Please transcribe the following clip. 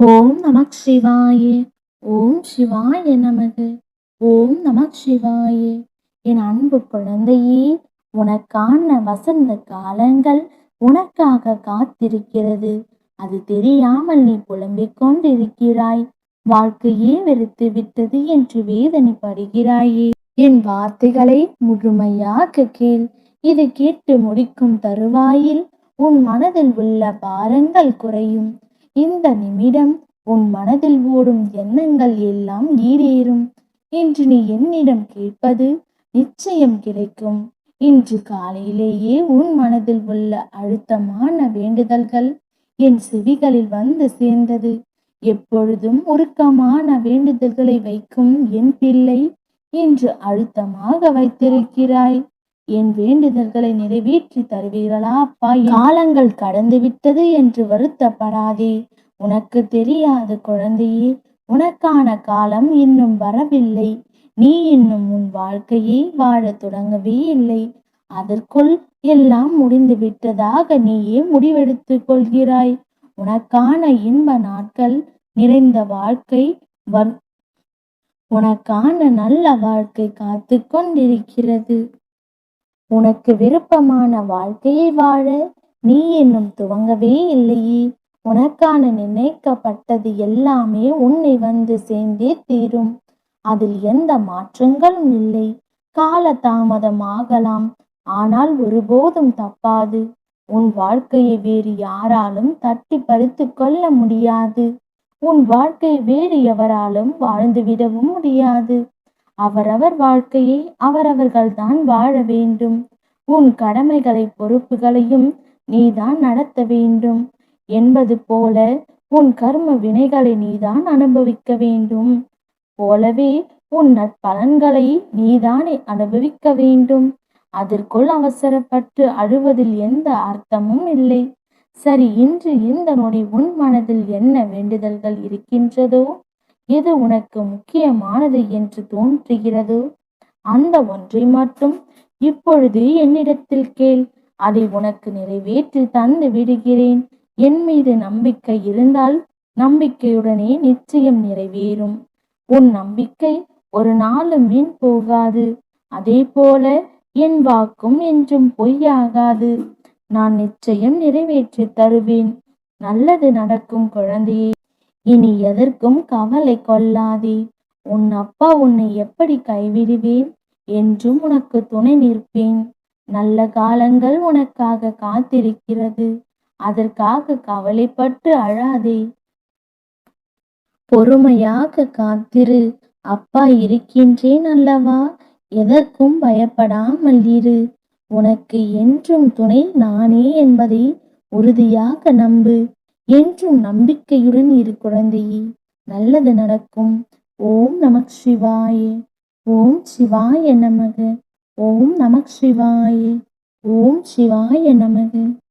ஓம் நமக் சிவாய ஓம் சிவாய நமது ஓம் நமக் சிவாய. என் அன்பு குழந்தையே உனக்கான வசந்த காலங்கள் உனக்காக காத்திருக்கிறது. அது தெரியாமல் நீ புலம்பிக் கொண்டிருக்கிறாய். வாழ்க்கையே வெறுத்து விட்டது என்று வேதனைப்படுகிறாயே. என் வார்த்தைகளை முழுமையாக கேள். இது கேட்டு முடிக்கும் தருவாயில் உன் மனதில் உள்ள பாரங்கள் குறையும். இந்த நிமிடம் உன் மனதில் ஓடும் எண்ணங்கள் எல்லாம் ஈடேறும் இன்று நீ என்னிடம் கேட்பது நிச்சயம் கிடைக்கும். இன்று காலையிலேயே உன் மனதில் உள்ள அழுத்தமான வேண்டுதல்கள் என் செவிகளில் வந்து சேர்ந்தது. எப்பொழுதும் உருக்கமான வேண்டுதல்களை வைக்கும் என் பிள்ளை இன்று அழுத்தமாக வைத்திருக்கிறாய். என் வேண்டுதல்களை நிறைவேற்றி தருவீர்களா? அப்பா காலங்கள் கடந்து விட்டது என்று வருத்தப்படாதே. உனக்கு தெரியாது குழந்தையே உனக்கான காலம் இன்னும் வரவில்லை. நீ இன்னும் உன் வாழ்க்கையை வாழத் தொடங்கவே இல்லை. அதற்குள் எல்லாம் முடிந்து விட்டதாக நீயே முடிவெடுத்துக் கொள்கிறாய். உனக்கான இன்ப நாட்கள் நிறைந்த வாழ்க்கை உனக்கான நல்ல வாழ்க்கை காத்து கொண்டிருக்கிறது. உனக்கு விருப்பமான வாழ்க்கையை வாழ நீ இன்னும் துவங்கவே இல்லையே. உனக்கான நினைக்கப்பட்டது எல்லாமே உன்னை வந்து சேர்ந்தே தீரும். அதில் எந்த மாற்றங்களும் இல்லை. கால தாமதம் ஆகலாம். ஆனால் ஒருபோதும் தப்பாது. உன் வாழ்க்கையை வேறு யாராலும் தட்டி பறித்து கொள்ள முடியாது. உன் வாழ்க்கை வேறு எவராலும் வாழ்ந்துவிடவும் முடியாது. அவரவர் வாழ்க்கையை அவரவர்கள்தான் வாழ வேண்டும். உன் கடமைகளை பொறுப்புகளையும் நீதான் நடத்த வேண்டும். என்பது போல உன் கர்ம வினைகளை நீதான் அனுபவிக்க வேண்டும். போலவே உன் நற்பலன்களை நீதானே அனுபவிக்க வேண்டும். அதற்குள் அவசரப்பட்டு அழுவதில் எந்த அர்த்தமும் இல்லை. சரி இன்று இந்த நொடி உன் மனதில் என்ன வேண்டுதல்கள் இருக்கின்றதோ எது உனக்கு முக்கியமானது என்று தோன்றுகிறதோ அந்த ஒன்றை மட்டும் இப்பொழுது என்னிடத்தில் கேள். அதை உனக்கு நிறைவேற்றி தந்து விடுகிறேன். என் மீது நம்பிக்கை இருந்தால் நம்பிக்கையுடனே நிச்சயம் நிறைவேறும். உன் நம்பிக்கை ஒரு நாளும் வீண் போகாது. அதே போல என் வாக்கும் என்றும் பொய்யாகாது. நான் நிச்சயம் நிறைவேற்றி தருவேன். நல்லது நடக்கும் குழந்தையே. இனி எதற்கும் கவலை கொள்ளாதே. உன் அப்பா உன்னை எப்படி கைவிடுவேன்? என்றும் உனக்கு துணை நிற்பேன். நல்ல காலங்கள் உனக்காக காத்திருக்கிறது. அதற்காக கவலைப்பட்டு அழாதே. பொறுமையாக காத்திரு. அப்பா இருக்கின்றேன் அல்லவா? எதற்கும் பயப்படாமல் இரு. உனக்கு என்றும் துணை நானே என்பதை உறுதியாக நம்பு. என்றும் நம்பிக்கையுடன் இரு குழந்தையே நல்லது நடக்கும். ஓம் நமக் சிவாய. ஓம் சிவாய நமக. ஓம் நமக் சிவாய. ஓம் சிவாய நமக.